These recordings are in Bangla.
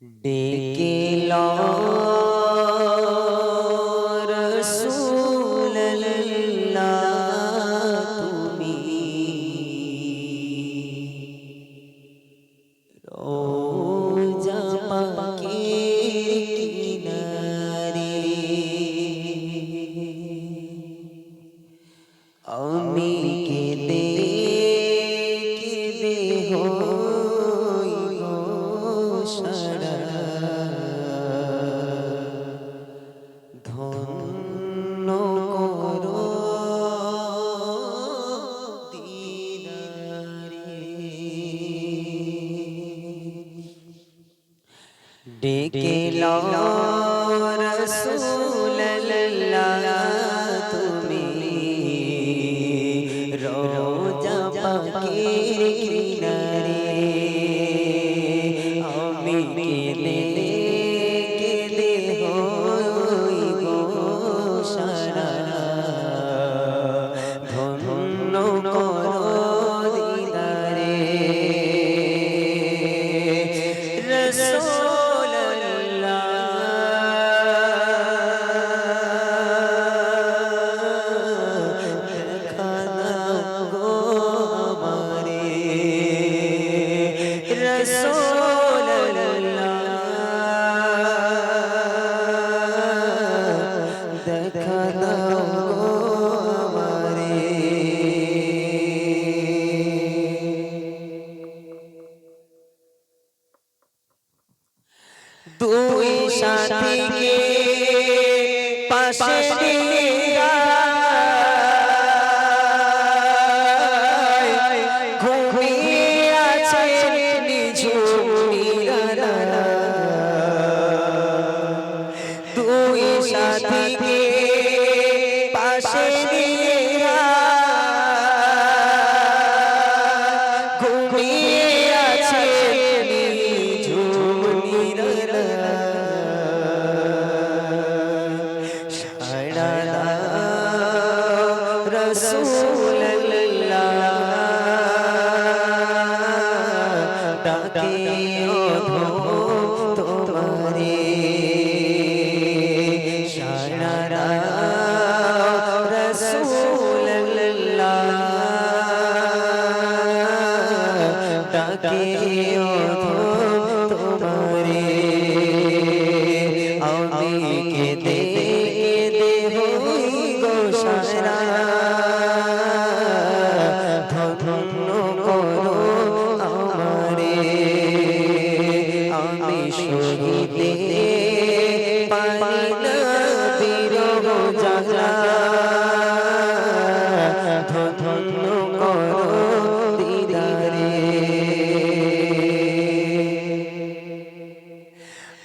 Đi kilo ডেকে লো রসুল رسول اللہ دیکھا دو دوئی شادی کے پاس ইশাদি তোমারে? আমি কেঁদে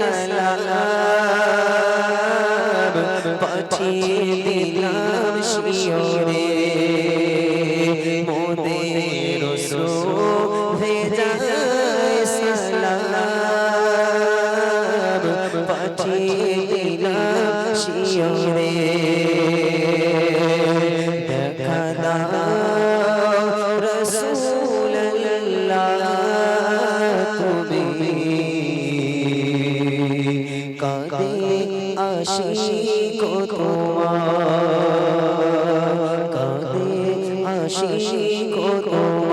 সালাম পাঠিয়ে দিলাম শিওরে মোদের ভেজা সালাম পাঠিয়ে দিলাম শিওরে আশিক তোমার কাঁদে আশিক তোমার।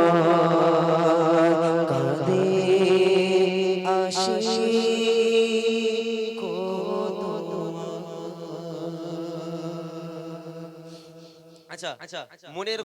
আচ্ছা আচ্ছা মনের